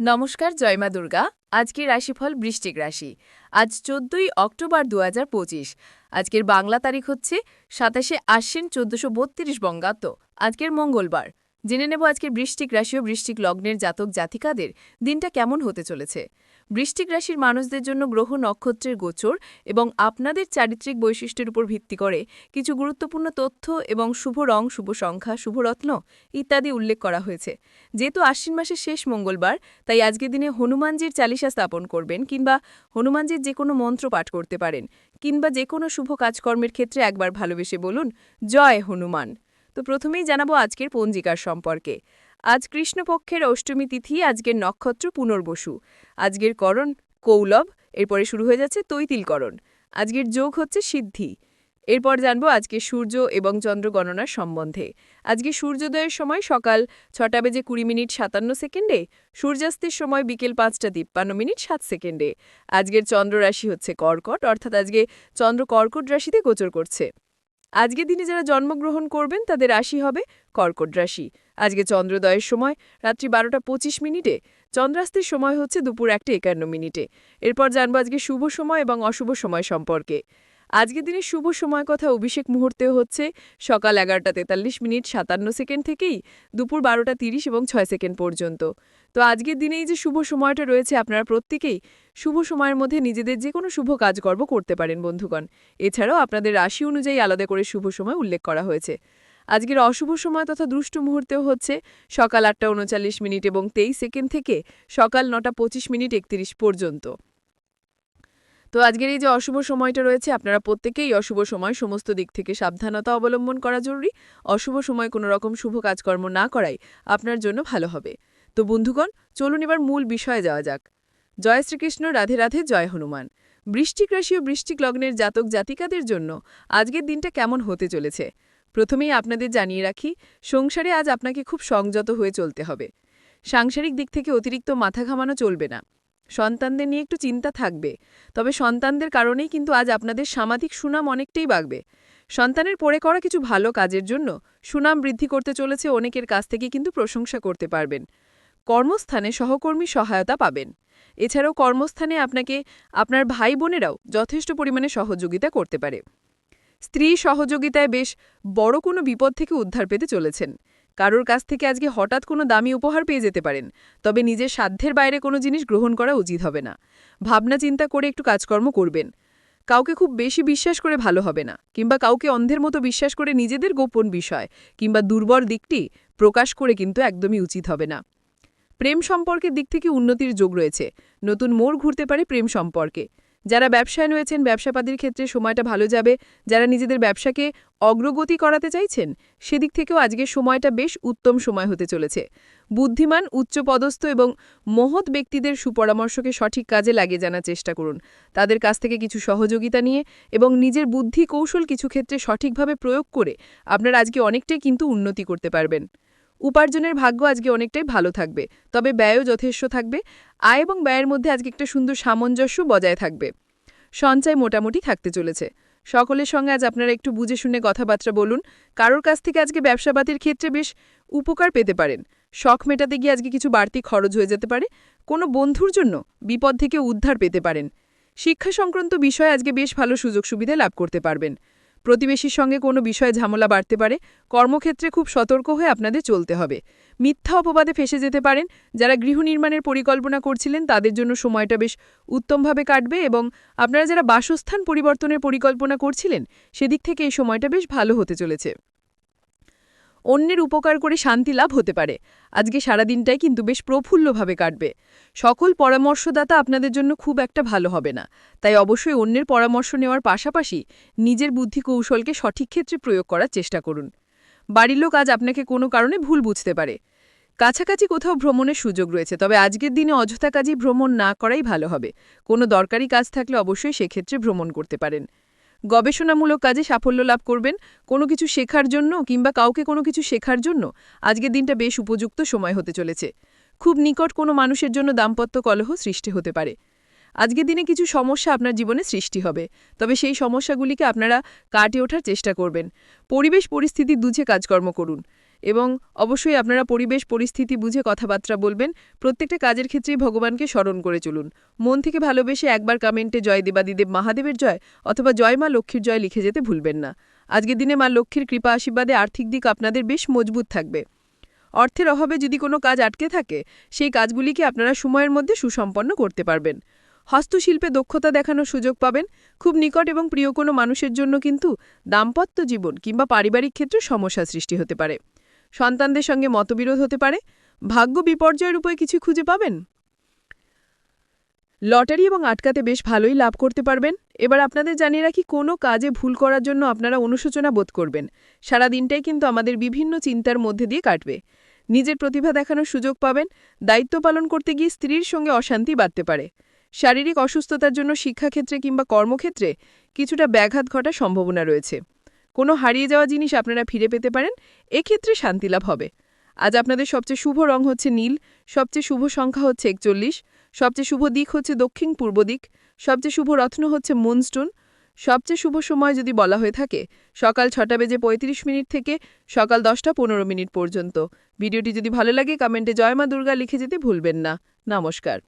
নমস্কার জয়মা দুর্গা। আজকের রাশিফল বৃষ্টিক রাশি। আজ চোদ্দই অক্টোবর দু হাজার পঁচিশ। আজকের বাংলা তারিখ হচ্ছে সাতাশে আশ্বিন চোদ্দশো বত্রিশ বঙ্গাব্দ। আজকের মঙ্গলবার। জেনে নেব আজকের বৃষ্টিক রাশি ও বৃষ্টিক লগ্নের জাতক জাতিকাদের দিনটা কেমন হতে চলেছে। বৃষ্টিক রাশির মানুষদের জন্য গ্রহ নক্ষত্রের গোচর এবং আপনাদের চারিত্রিক বৈশিষ্ট্যের উপর ভিত্তি করে কিছু গুরুত্বপূর্ণ তথ্য এবং শুভ রং, শুভ সংখ্যা শুভরত্ন ইত্যাদি উল্লেখ করা হয়েছে। যেহেতু আশ্বিন মাসের শেষ মঙ্গলবার, তাই আজকের দিনে হনুমানজির চালিশা স্থাপন করবেন কিংবা হনুমানজির যে কোনো মন্ত্র পাঠ করতে পারেন কিংবা যে কোনো শুভ কাজকর্মের ক্ষেত্রে একবার ভালোবেসে বলুন, জয় হনুমান। তো প্রথমেই জানাব আজকের পঞ্জিকার সম্পর্কে। আজ কৃষ্ণপক্ষের অষ্টমী তিথি, আজকের নক্ষত্র পুনর্বসু। আজকের করণ কৌলভ এরপরে শুরু হয়ে যাচ্ছে তৈতিলকরণ। আজকের যোগ হচ্ছে সিদ্ধি। এরপর জানব আজকে সূর্য এবং চন্দ্র গণনার সম্বন্ধে। আজকে সূর্যোদয়ের সময় সকাল ছটা বেজে কুড়ি মিনিট সাতান্ন সেকেন্ডে, সূর্যাস্তের সময় বিকেল পাঁচটা তিপ্পান্ন মিনিট সাত সেকেন্ডে। আজকের চন্দ্র রাশি হচ্ছে কর্কট, অর্থাৎ আজকে চন্দ্র কর্কট রাশিতে গোচর করছে। আজকে দিনে যারা জন্মগ্রহণ করবেন, তাদের রাশি হবে কর্কট রাশি। আজকে চন্দ্রোদয়ের সময় রাত্রি বারোটা পঁচিশ মিনিটে, চন্দ্রাস্তের সময় হচ্ছে দুপুর একটা একান্ন মিনিটে। এরপর জানব আজকে শুভ সময় এবং অশুভ সময় সম্পর্কে। আজকের দিনে শুভ সময় কথা অভিষেক মুহূর্তে হচ্ছে সকাল এগারোটা তেতাল্লিশ মিনিট সাতান্ন সেকেন্ড থেকেই দুপুর বারোটা তিরিশ এবং ছয় সেকেন্ড পর্যন্ত। তো আজকের দিনেই যে শুভ সময়টা রয়েছে আপনারা প্রত্যেকেই শুভ সময়ের মধ্যে নিজেদের যে কোনো শুভ কাজকর্ম করতে পারেন বন্ধুগণ। এছাড়াও আপনাদের রাশি অনুযায়ী আলাদা করে শুভ সময় উল্লেখ করা হয়েছে। আজকের অশুভ সময় তথা দুষ্ট মুহূর্তেও হচ্ছে সকাল আটটা উনচাল্লিশ মিনিট এবং তেইশ সেকেন্ড থেকে সকাল নটা পঁচিশ মিনিট একত্রিশ পর্যন্ত। তো আজকের এই যে অশুভ সময়টা রয়েছে, আপনারা প্রত্যেকেই অশুভ সময় সমস্ত দিক থেকে সাবধানতা অবলম্বন করা জরুরি। অশুভ সময় কোনো রকম শুভ কাজকর্ম না করাই আপনার জন্য ভালো হবে। তো বন্ধুগণ, চলুন এবার মূল বিষয়ে যাওয়া যাক। জয় শ্রীকৃষ্ণ, রাধে রাধে, জয় হনুমান। বৃষ্টিক রাশি ও বৃষ্টিক লগ্নের জাতক জাতিকাদের জন্য আজকের দিনটা কেমন হতে চলেছে? প্রথমেই আপনাদের জানিয়ে রাখি, সংসারে আজ আপনাকে খুব সংযত হয়ে চলতে হবে। সাংসারিক দিক থেকে অতিরিক্ত মাথা ঘামানো চলবে না। সন্তানদের নিয়ে একটু চিন্তা থাকবে। তবে সন্তানদের কারণেই কিন্তু আজ আপনাদের সামাজিক সুনাম অনেকটাই বাড়বে। সন্তানের পড়ে করা কিছু ভালো কাজের জন্য সুনাম বৃদ্ধি করতে চলেছে অনেকের কাছ থেকে কিন্তু প্রশংসা করতে পারবেন। কর্মস্থানে সহকর্মী সহায়তা পাবেন। এছাড়াও কর্মস্থানে আপনাকে আপনার ভাই বোনেরাও যথেষ্ট পরিমাণে সহযোগিতা করতে পারে। স্ত্রী সহযোগিতায় বেশ বড় কোনো বিপদ থেকে উদ্ধার পেতে চলেছেন। কারোর কাছ থেকে আজকে হঠাৎ কোনো দামি উপহার পেয়ে যেতে পারেন, তবে নিজের সাধ্যের বাইরে কোনো জিনিস গ্রহণ করা উচিত হবে না। ভাবনা চিন্তা করে একটু কাজকর্ম করবেন। কাউকে খুব বেশি বিশ্বাস করে ভালো হবে না, কিংবা কাউকে অন্ধের মতো বিশ্বাস করে নিজেদের গোপন বিষয়, কিংবা দুর্বল দিকটি প্রকাশ করে কিন্তু একদমই উচিত হবে না। প্রেম সম্পর্কের দিক থেকে উন্নতির যোগ রয়েছে, নতুন মোড় ঘুরতে পারে প্রেম সম্পর্কে। যারা ব্যবসায় রয়েছেন, ব্যবসাপাতির ক্ষেত্রে সময়টা ভালো যাবে, যারা নিজেদের ব্যবসাকে অগ্রগতি করাতে চাইছেন, সেদিক থেকেও আজকের সময়টা বেশ উত্তম সময় হতে চলেছে। বুদ্ধিমান, উচ্চপদস্থ এবং মহৎ ব্যক্তিদের সুপরামর্শকে সঠিক কাজে লাগিয়ে জানার চেষ্টা করুন। তাদের কাছ থেকে কিছু সহযোগিতা নিয়ে এবং নিজের বুদ্ধি কৌশল কিছু ক্ষেত্রে সঠিকভাবে প্রয়োগ করে আপনার আজকে অনেকটাই কিন্তু উন্নতি করতে পারবেন। উপার্জনের ভাগ্য আজকে অনেকটাই ভালো থাকবে, তবে ব্যয়ও যথেষ্ট থাকবে, আয় এবং ব্যয়ের মধ্যে আজকে একটা সুন্দর সামঞ্জস্য বজায় থাকবে। সঞ্চয় মোটামুটি থাকতে চলেছে। সকলের সঙ্গে আজ আপনারা একটু বুঝে শুনে কথাবার্তা বলুন, কারোর কাছ থেকে আজকে ব্যবসাপাতির ক্ষেত্রে বেশ উপকার পেতে পারেন। শখ মেটাতে গিয়ে আজকে কিছু বাড়তি খরচ হয়ে যেতে পারে, কোনো বন্ধুর জন্য বিপদ থেকে উদ্ধার পেতে পারেন। শিক্ষা সংক্রান্ত বিষয়ে আজকে বেশ ভালো সুযোগ সুবিধা লাভ করতে পারবেন। প্রতিবেশীর সঙ্গে কোনো বিষয়ে ঝামেলা বাড়তে পারে, কর্মক্ষেত্রে খুব সতর্ক হয়ে আপনাদের চলতে হবে। মিথ্যা অপবাদে ফেসে যেতে পারেন, যারা গৃহ নির্মাণের পরিকল্পনা করছিলেন তাদের জন্য সময়টা বেশ উত্তমভাবে কাটবে এবং আপনারা যারা বাসস্থান পরিবর্তনের পরিকল্পনা করছিলেন, সেদিক থেকে এই সময়টা বেশ ভালো হতে চলেছে। অন্যের উপকার করে শান্তি লাভ হতে পারে। আজকে সারাদিনটাই কিন্তু বেশ প্রফুল্লভাবে কাটবে। সকল পরামর্শদাতা আপনাদের জন্য খুব একটা ভালো হবে না। তাই অবশ্যই অন্যের পরামর্শ নেওয়ার পাশাপাশি নিজের বুদ্ধি কৌশলকে সঠিক ক্ষেত্রে প্রয়োগ করার চেষ্টা করুন। বাড়ির লোক আজ আপনাকে কোনো কারণে ভুল বুঝতে পারে। কাছাকাছি কোথাও ভ্রমণের সুযোগ রয়েছে, তবে আজকের দিনে অযথা কাজই ভ্রমণ না করাই ভালো হবে। কোনো দরকারি কাজ থাকলে অবশ্যই সেক্ষেত্রে ভ্রমণ করতে পারেন। গবেষণামূলক কাজে সাফল্য লাভ করবেন। কোনো কিছু শেখার জন্য কিংবা কাউকে কোনো কিছু শেখার জন্য আজকের দিনটা বেশ উপযুক্ত সময় হতে চলেছে। খুব নিকট কোনো মানুষের জন্য দাম্পত্য কলহ সৃষ্টি হতে পারে। আজকের দিনে কিছু সমস্যা আপনার জীবনে সৃষ্টি হবে। তবে সেই সমস্যাগুলিকে আপনারা কাটিয়ে ওঠার চেষ্টা করবেন। পরিবেশ পরিস্থিতি দুঝে কাজকর্ম করুন। এবং অবশ্যই আপনারা পরিবেশ, পরিস্থিতি বুঝে কথাবার্তা বলবেন। প্রত্যেকটা কাজের ক্ষেত্রেই ভগবানকে স্মরণ করে চলুন। মন থেকে ভালোবেসে একবার কমেন্টে জয় দেবাদিদেব মহাদেবের জয় অথবা জয় মা লক্ষ্মীর জয় লিখে যেতে ভুলবেন না। আজকের দিনে মা লক্ষ্মীর কৃপা আশীর্বাদে আর্থিক দিক আপনাদের বেশ মজবুত থাকবে। অর্থের অভাবে যদি কোনো কাজ আটকে থাকে, সেই কাজগুলিকে আপনারা সময়ের মধ্যে সুসম্পন্ন করতে পারবেন। হস্তশিল্পে দক্ষতা দেখানোর সুযোগ পাবেন। খুব নিকট এবং প্রিয় কোনো মানুষের জন্য কিন্তু দাম্পত্য জীবন কিংবা পারিবারিক ক্ষেত্রে সমস্যা সৃষ্টি হতে পারে। সন্তানদের সঙ্গে মতবিরোধ হতে পারে? ভাগ্য বিপর্যয়ের উপায় কিছু খুঁজে পাবেন? লটারি এবং আটকাতে বেশ ভালোই লাভ করতে পারবেন। এবার আপনাদের জানিয়ে রাখি, কোনো কাজে ভুল করার জন্য আপনারা অনুশোচনা বোধ করবেন। সারা দিনটাই কিন্তু আমাদের বিভিন্ন চিন্তার মধ্যে দিয়ে কাটবে। নিজের প্রতিভা দেখানোর সুযোগ পাবেন। দায়িত্ব পালন করতে গিয়ে স্ত্রীর সঙ্গে অশান্তি বাড়তে পারে। শারীরিক অসুস্থতার জন্য শিক্ষাক্ষেত্রে কিংবা কর্মক্ষেত্রে কিছুটা ব্যাঘাত ঘটার সম্ভাবনা রয়েছে। কোনো হারিয়ে যাওয়া জিনিস আপনারা ফিরে পেতে পারেন, এক্ষেত্রে শান্তিলাভ হবে। আজ আপনাদের সবচেয়ে শুভ রং হচ্ছে নীল, সবচেয়ে শুভ সংখ্যা হচ্ছে একচল্লিশ, সবচেয়ে শুভ দিক হচ্ছে দক্ষিণ পূর্ব দিক, সবচেয়ে শুভ রত্ন হচ্ছে মুনস্টোন, সবচেয়ে শুভ সময় যদি বলা হয়ে থাকে, সকাল ছটা বেজে পঁয়ত্রিশ মিনিট থেকে সকাল দশটা পনেরো মিনিট পর্যন্ত। ভিডিওটি যদি ভালো লাগে, কমেন্টে জয় মা দুর্গা লিখে যেতে ভুলবেন না। নমস্কার।